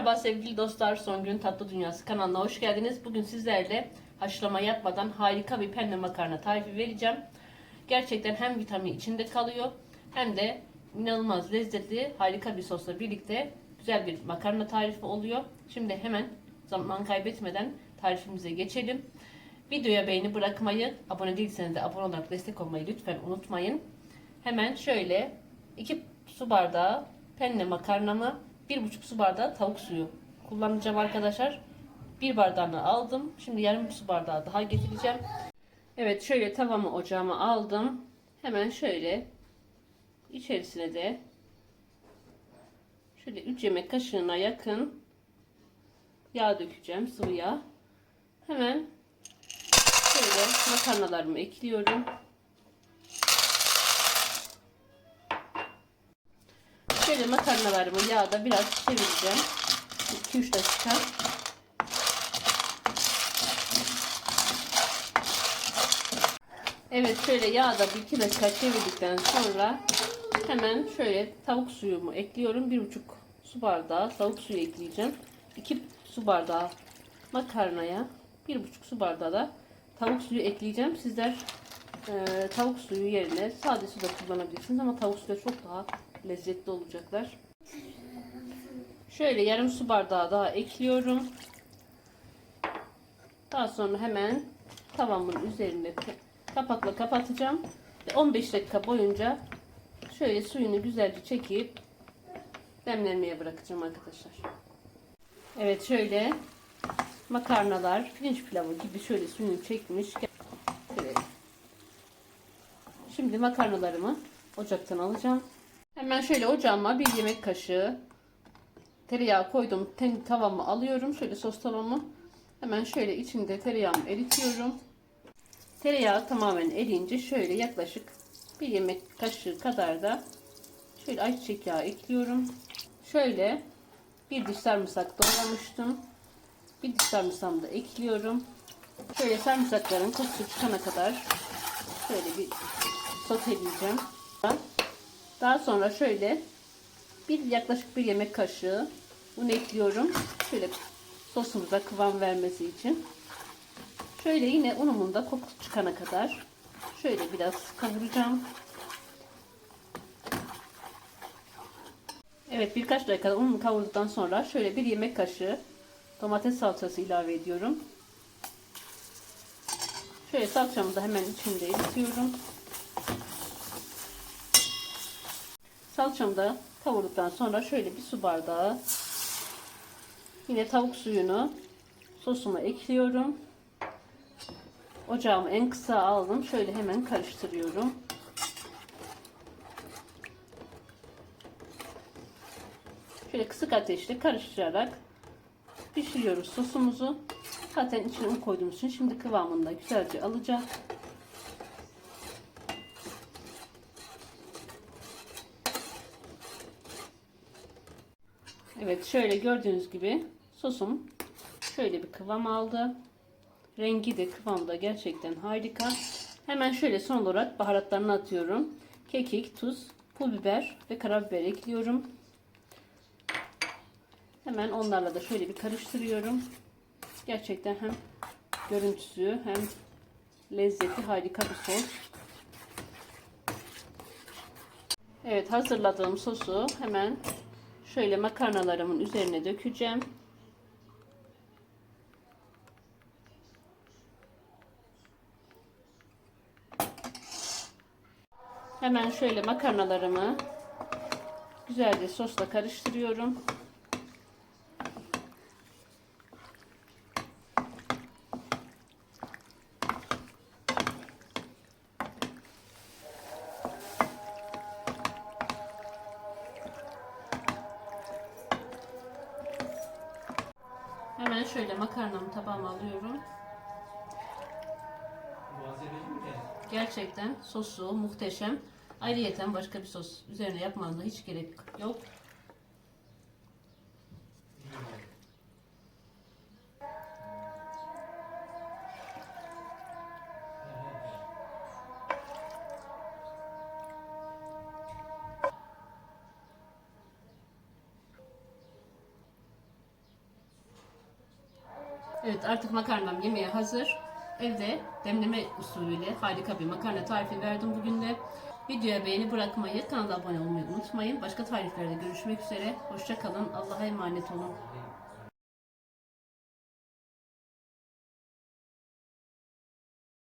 Merhaba sevgili dostlar, Songül'ün Tatlı Dünyası kanalına hoş geldiniz. Bugün sizlerle haşlama yapmadan harika bir penne makarna tarifi vereceğim. Gerçekten hem vitamin içinde kalıyor hem de inanılmaz lezzetli harika bir sosla birlikte güzel bir makarna tarifi oluyor. Şimdi hemen zaman kaybetmeden tarifimize geçelim. Videoya beğeni bırakmayı, abone değilseniz de abone olarak destek olmayı lütfen unutmayın. Hemen şöyle 2 su bardağı penne makarnamı, 1,5 su bardağı tavuk suyu kullanacağım arkadaşlar. Bir bardağını aldım. Şimdi yarım su bardağı daha getireceğim. Evet şöyle tavamı ocağıma aldım. Hemen şöyle içerisine de şöyle 3 yemek kaşığına yakın yağ dökeceğim sıvı yağ. Hemen şöyle makarnalarımı ekliyorum. Şöyle makarnalarımı yağda biraz çevireceğim. 2-3 dakika. Evet şöyle yağda 1-2 dakika çevirdikten sonra hemen şöyle tavuk suyumu ekliyorum. 1,5 su bardağı tavuk suyu ekleyeceğim. 2 su bardağı makarnaya 1,5 su bardağı da tavuk suyu ekleyeceğim. Sizler e, tavuk suyu yerine sade su da kullanabilirsiniz ama tavuk suyu çok daha lezzetli olacaklar. Şöyle yarım su bardağı daha ekliyorum. Daha sonra hemen tavamın üzerine kapakla kapatacağım. Ve 15 dakika boyunca şöyle suyunu güzelce çekip demlenmeye bırakacağım arkadaşlar. Evet şöyle makarnalar pirinç pilavı gibi şöyle suyunu çekmiş. Şimdi makarnalarımı ocaktan alacağım. Hemen şöyle ocağıma bir yemek kaşığı tereyağı koydum. Ten, tavamı alıyorum. Şöyle sos tavamı. Hemen şöyle içinde tereyağımı eritiyorum. Tereyağı tamamen eriyince şöyle yaklaşık bir yemek kaşığı kadar da şöyle ayçiçek yağı ekliyorum. Şöyle bir diş sarımsak doğramıştım. Bir diş sarımsağımı da ekliyorum. Şöyle sarımsakların kokusu çıkana kadar şöyle bir soteleyeceğim. Daha sonra şöyle bir yaklaşık bir yemek kaşığı un ekliyorum. Şöyle sosumuza kıvam vermesi için. Şöyle yine unumun da kokusu çıkana kadar şöyle biraz kavuracağım. Evet birkaç dakika unumu kavurduktan sonra şöyle bir yemek kaşığı domates salçası ilave ediyorum. Şöyle salçamı da hemen içinde eritiyorum. Salçamı da kavurduktan sonra şöyle bir su bardağı yine tavuk suyunu sosuma ekliyorum. Ocağımı en kısa aldım. Şöyle hemen karıştırıyorum. Şöyle kısık ateşte karıştırarak pişiriyoruz sosumuzu. Zaten içine un koyduğumuz için şimdi kıvamında güzelce alacak. Evet şöyle gördüğünüz gibi sosum şöyle bir kıvam aldı. Rengi de kıvamı da gerçekten harika. Hemen şöyle son olarak baharatlarını atıyorum. Kekik, tuz, pul biber ve karabiber ekliyorum. Hemen onlarla da şöyle bir karıştırıyorum. Gerçekten hem görüntüsü hem lezzeti harika bir sos. Evet hazırladığım sosu hemen şöyle makarnalarımın üzerine dökeceğim. Hemen şöyle makarnalarımı güzelce sosla karıştırıyorum. Hemen şöyle makarnamı tabağıma alıyorum. Gerçekten sosu muhteşem. Ayrıyeten başka bir sos üzerine yapmanıza hiç gerek yok. Evet artık makarnam yemeğe hazır. Evde demleme usulüyle harika bir makarna tarifi verdim bugün de. Videoya beğeni bırakmayı, kanala abone olmayı unutmayın. Başka tariflerde görüşmek üzere. Hoşça kalın. Allah'a emanet olun.